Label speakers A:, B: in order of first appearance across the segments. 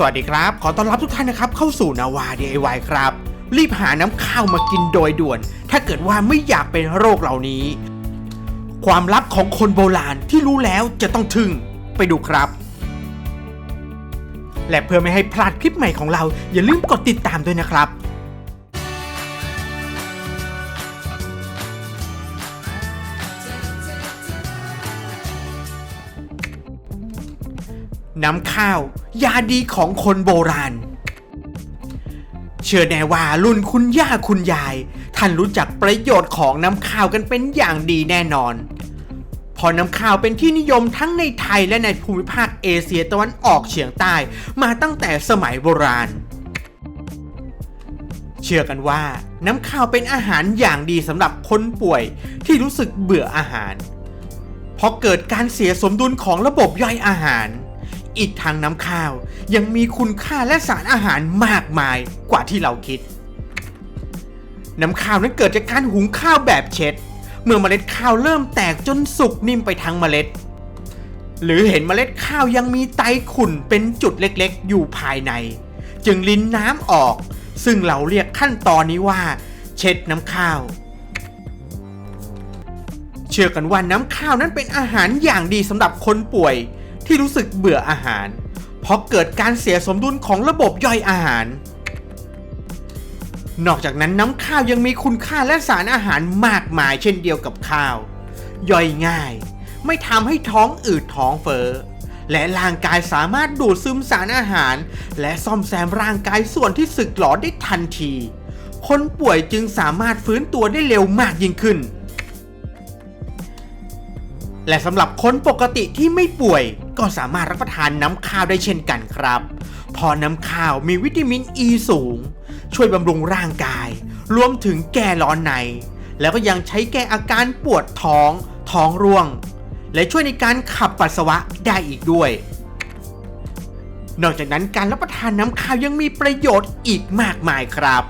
A: สวัสดีครับ ขอต้อนรับทุกท่านนะครับเข้าสู่นาวา DIY ครับ รีบหาน้ำข้าวมากินโดยด่วน ถ้าเกิดว่าไม่อยากเป็นโรคเหล่านี้ ความลับของคนโบราณที่รู้แล้วจะต้องทึ่งไปดูครับ และเพื่อไม่ให้พลาดคลิปใหม่ของเราอย่าลืมกดติดตามด้วยนะครับ น้ำข้าว ยาดีของคนโบราณ เชื่อแน่ว่ารุ่นคุณย่าคุณยาย ท่านรู้จักประโยชน์ของน้ำข้าวกันเป็นอย่างดีแน่นอนเพอน้ำข้าวเป็นที่นิยมทั้งในไทยและในภูมิภาคเอเชียตะวันออกเฉียงใต้มาตั้งแต่สมัยโบราณ เชื่อกันว่า น้ำข้าวเป็นอาหารอย่างดีสำหรับคนป่วยที่รู้สึกเบื่ออาหาร เพราะเกิดการเสียสมดุลของระบบย่อยอาหาร อีกทางน้ำข้าว ยังมีคุณค่าและสารอาหารมากมายกว่าที่เราคิด น้ำข้าวนั้นเกิดจากการหุงข้าวแบบเช็ด เมื่อเมล็ดข้าวเริ่มแตกจนสุกนิ่มไปทั้งเมล็ด หรือเห็นเมล็ดข้าวยังมีไตขุ่นเป็นจุดเล็กๆ อยู่ภายใน จึงลิ้นน้ำออก ซึ่งเราเรียกขั้นตอนนี้ว่า เช็ดน้ำข้าวเชื่อกันว่าน้ำข้าวนั้นเป็นอาหารอย่างดีสำหรับคนป่วย ที่รู้สึกเบื่ออาหาร เพราะเกิดการเสียสมดุลของระบบย่อยอาหาร นอกจากนั้นน้ำข้าวยังมีคุณค่าและสารอาหารมากมายเช่นเดียวกับข้าว ย่อยง่าย ไม่ทำให้ท้องอืดท้องเฟ้อและร่างกายสามารถดูดซึมสารอาหาร และซ่อมแซมร่างกายส่วนที่สึกหรอได้ทันที คนป่วยจึงสามารถฟื้นตัวได้เร็วมากยิ่งขึ้น และสำหรับคนปกติที่ไม่ป่วย ก็สามารถรับประทานน้ำข้าวได้เช่นกันครับเพอน้ำข้าวมีวิตามินอ e ีสูง ช่วยบำรุงร่างกาย รวมถึงแก้ร้อนใน แล้วก็ยังใช้แก้อาการปวดท้อง ท้องร่วง และช่วยในการขับปัสสาวะได้อีกด้วย นอกจากนั้นการรับประทานน้ำข้าวยังมีประโยชน์อีกมากมายครับ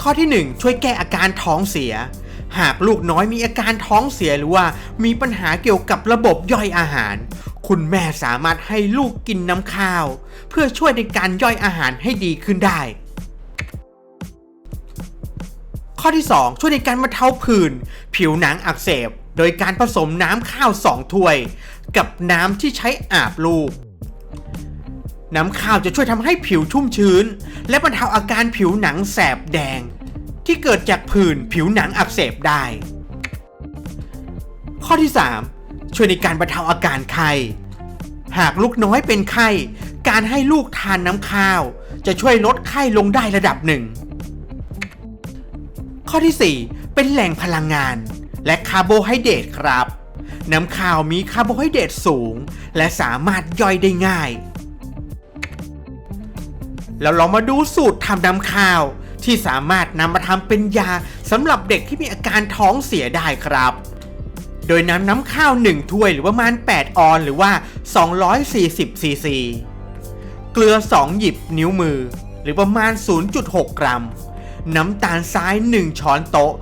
A: ข้อที่ 1 ช่วยแก้อาการท้องเสีย หากลูกน้อยมีอาการท้องเสียหรือว่ามีปัญหาเกี่ยวกับระบบย่อยอาหาร คุณแม่สามารถให้ลูกกินน้ำข้าว เพื่อช่วยในการย่อยอาหารให้ดีขึ้นได้ ข้อที่ 2 ช่วยในการบรรเทาผื่นผิวหนังอักเสบ โดยการผสมน้ำข้าว 2 ถ้วย กับน้ำที่ใช้อาบลูกน้ำข้าวจะช่วยทำให้ผิวชุ่มชื้น และบรรเทาอาการผิวหนังแสบแดง ที่เกิดจากผื่นผิวหนังอักเสบได้ ข้อที่ 3 ช่วยในการบรรเทาอาการไข้ หากลูกน้อยเป็นไข้ การให้ลูกทานน้ำข้าว จะช่วยลดไข้ลงได้ระดับหนึ่ง ข้อที่ 4 เป็นแหล่งพลังงาน และคาร์โบไฮเดรตครับ น้ำข้าวมีคาร์โบไฮเดรตสูง และสามารถย่อยได้ง่ายแล้วลองมาดูสูตรทำน้ำข้าว ที่สามารถนำมาทำเป็นยาสำหรับเด็กที่มีอาการท้องเสียได้ครับ โดยนำน้ำข้าว 1 ถ้วยหรือประมาณ 8 ออนหรือว่า 240ซีซี เกลือ 2 หยิบนิ้วมือ หรือประมาณ 0.6 กรัม น้ำตาลทราย 1 ช้อนโต๊ะ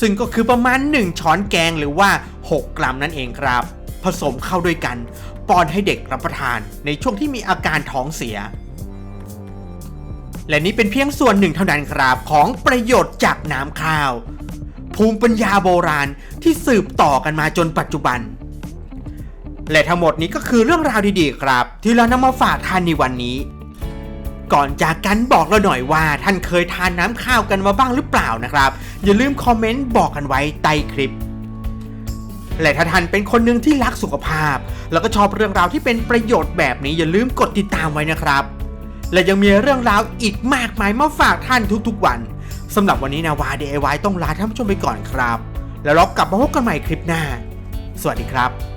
A: ซึ่งก็คือประมาณ 1 ช้อนแกงหรือว่า 6 กรัมนั่นเองครับ ผสมเข้าด้วยกันป้อนให้เด็กรับประทานในช่วงที่มีอาการท้องเสีย และนี้เป็นเพียงส่วนหนึ่งเท่านั้นครับของประโยชน์จากน้ำข้าว ภูมิปัญญาโบราณที่สืบต่อกันมาจนปัจจุบัน และทั้งหมดนี้ก็คือเรื่องราวดีๆครับ ที่เรานำมาฝากท่านในวันนี้ ก่อนจากกันบอกเราหน่อยว่าท่านเคยทานน้ำข้าวกันมาบ้างหรือเปล่านะครับ อย่าลืมคอมเมนต์บอกกันไว้ใต้คลิปและถ้าท่านเป็นคนหนึ่งที่รักสุขภาพ แล้วก็ชอบเรื่องราวที่เป็นประโยชน์แบบนี้อย่าลืมกดติดตามไว้นะครับ และยังมีเรื่องราวอีกมากมายมาฝากท่านทุกๆวันสำหรับวันนี้นาวา DIY ต้องลาท่านผู้ชมไปก่อนครับ แล้วเรากลับมาพบกันใหม่คลิปหน้า สวัสดีครับ